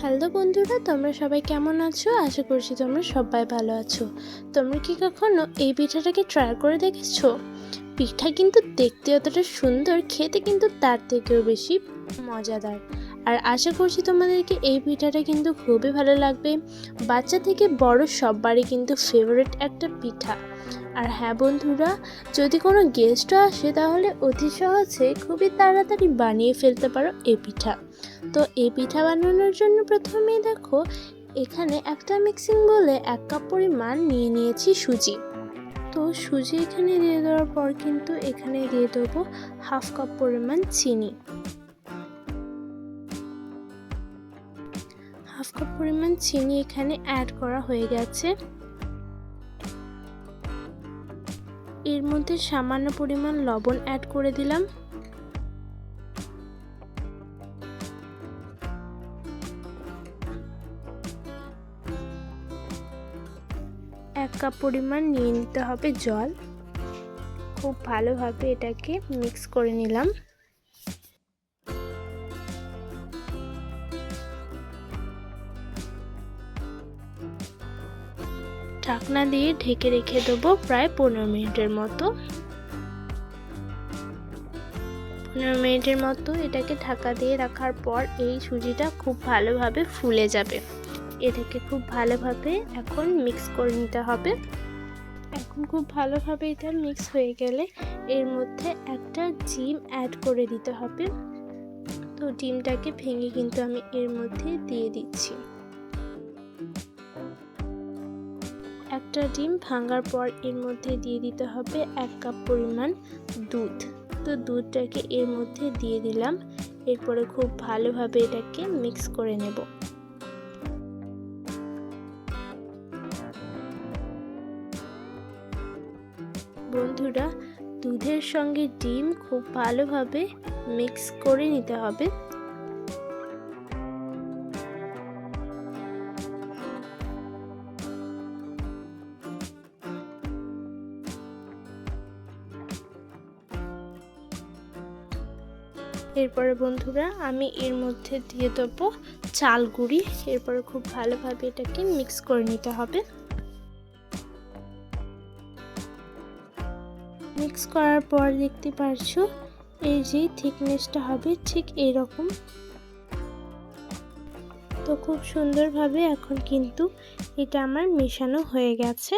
Hello বন্ধুরা, তোমরা সবাই কেমন আছো? আশা করছি তোমরা সবাই ভালো আছো। তোমরা কি কখনো এই পিঠাটাকে ট্রাই করে দেখেছ? পিঠা কিন্তু দেখতে অতটা সুন্দর, খেতে কিন্তু তার থেকেও বেশি মজাদার। আর আশা করছি তোমাদেরকে এই পিঠাটা কিন্তু খুবই ভালো লাগবে। বাচ্চা থেকে বড় সববারই কিন্তু ফেভারিট একটা পিঠা। আর হ্যাঁ বন্ধুরা, যদি কোনো গেস্টও আসে, তাহলে অতি সহজে খুবই তাড়াতাড়ি বানিয়ে ফেলতে পারো এই পিঠা। তো এই পিঠা বানানোর জন্য প্রথমেই দেখো, এখানে একটা মিক্সিং বলে এক কাপ পরিমাণ নিয়ে নিয়েছি সুজি। তো সুজি এখানে দিয়ে দেওয়ার পর কিন্তু এখানে দিয়ে দেবো হাফ কাপ পরিমাণ চিনি। হাফ কাপ পরিমাণ চিনি এখানে অ্যাড করা হয়ে গেছে। এর মধ্যে সামান্য পরিমাণ লবণ অ্যাড করে দিলাম। এক কাপ পরিমাণ নিয়ে নিতে হবে জল। খুব ভালোভাবে এটাকে মিক্স করে নিলাম। ঢাকনা দিয়ে ঢেকে রেখে দেবো প্রায় পনেরো মিনিটের মতো। পনেরো মিনিটের মতো এটাকে ঢাকা দিয়ে রাখার পর এই সুজিটা খুব ভালোভাবে ফুলে যাবে। এটাকে খুব ভালোভাবে এখন মিক্স করে নিতে হবে। এখন খুব ভালোভাবে এটা মিক্স হয়ে গেলে এর মধ্যে একটা ডিম অ্যাড করে দিতে হবে। তো ডিমটাকে ভেঙে কিন্তু আমি এর মধ্যে দিয়ে দিচ্ছি। একটা ডিম ভাঙার পর এর মধ্যে দিয়ে দিতে হবে এক কাপ পরিমাণ দুধ। তো দুধটাকে এর মধ্যে দিয়ে দিলাম। এরপরে খুব ভালোভাবে এটাকে মিক্স করে নেব। বন্ধুরা, দুধের সঙ্গে ডিম খুব ভালোভাবে মিক্স করে নিতে হবে। এরপরে বন্ধুরা, আমি এর মধ্যে দিয়ে দেবো চাল গুঁড়ি। এরপরে খুব ভালোভাবে এটাকে মিক্স করে নিতে হবে। মিক্স করার পর দেখতে পারছ, এই যে থিকনেসটা হবে ঠিক এইরকম তো খুব সুন্দরভাবে এখন কিন্তু এটা আমার মেশানো হয়ে গেছে।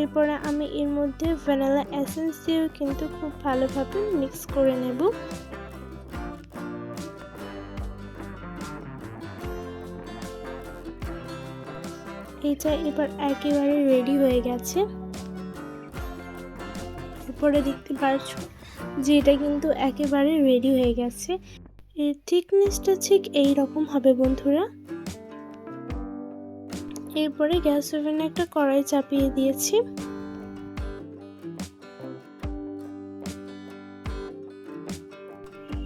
এরপরে আমি এর মধ্যে ভ্যানিলা এসেন্স দিয়েও কিন্তু খুব ভালোভাবে মিক্স করে নেব। এটা এবার একেবারে রেডি হয়ে গেছে। এরপরে দেখতে পারছ যে এটা কিন্তু একেবারে রেডি হয়ে গেছে। এর থিকনেসটা ঠিক এই রকম হবে বন্ধুরা। এরপরে গ্যাস ওভেনে একটা কড়াই চাপিয়ে দিয়েছি।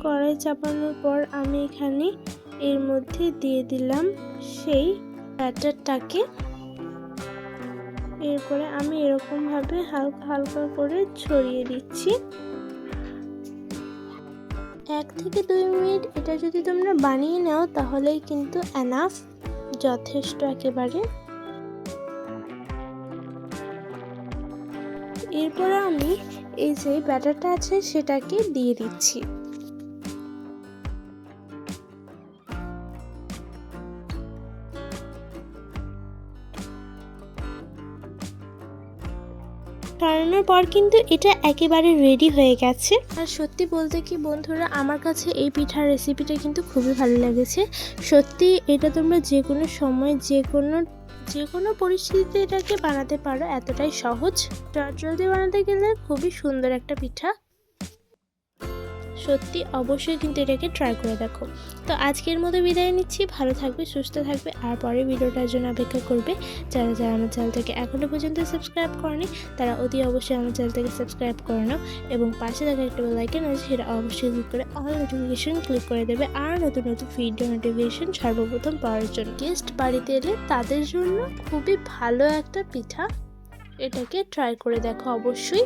কড়াই চাপানোর পর আমি এখানে এর মধ্যে দিয়ে দিলাম সেই ব্যাটারটাকে। এরপরে আমি এরকমভাবে হালকা হালকা করে ছড়িয়ে দিচ্ছি। এক থেকে দুই মিনিট এটা যদি তোমরা বানিয়ে নাও, তাহলেই কিন্তু অ্যানাফ যথেষ্ট একেবারে। এরপরে আমি এই যে ব্যাটারটা আছে, সেটাকে দিয়ে দিচ্ছি। করানোর পর কিন্তু এটা একেবারে রেডি হয়ে গেছে। আর সত্যি বলতে কি বন্ধুরা, আমার কাছে এই পিঠার রেসিপিটা কিন্তু খুবই ভালো লেগেছে। সত্যি এটা তোমরা যে কোনো সময় যে কোনো যে কোনো পরিস্থিতিতে এটাকে বানাতে পারো, এতটাই সহজ। চটজলদি বানাতে গেলে খুবই সুন্দর একটা পিঠা। সত্যি অবশ্যই কিন্তু এটাকে ট্রাই করে দেখো। তো আজকের মতো বিদায় নিচ্ছি, ভালো থাকবে, সুস্থ থাকবে, আর পরের ভিডিওটার জন্য অপেক্ষা করবে যারা যারা আমার চ্যানেলটাকে এখনও পর্যন্ত সাবস্ক্রাইব করেনি, তারা অতি অবশ্যই আমার চ্যানেলটাকে সাবস্ক্রাইব করে নাও এবং পাশে থাকা একটা লাইকেন আছে, সেটা অবশ্যই ক্লিক করে অল নোটিফিকেশন ক্লিক করে দেবে, আর নতুন নতুন ভিডিও নোটিফিকেশন সর্বপ্রথম পাওয়ার জন্য। গেস্ট বাড়িতে এলে তাদের জন্য খুবই ভালো একটা পিঠা এটাকে ট্রাই করে দেখো অবশ্যই।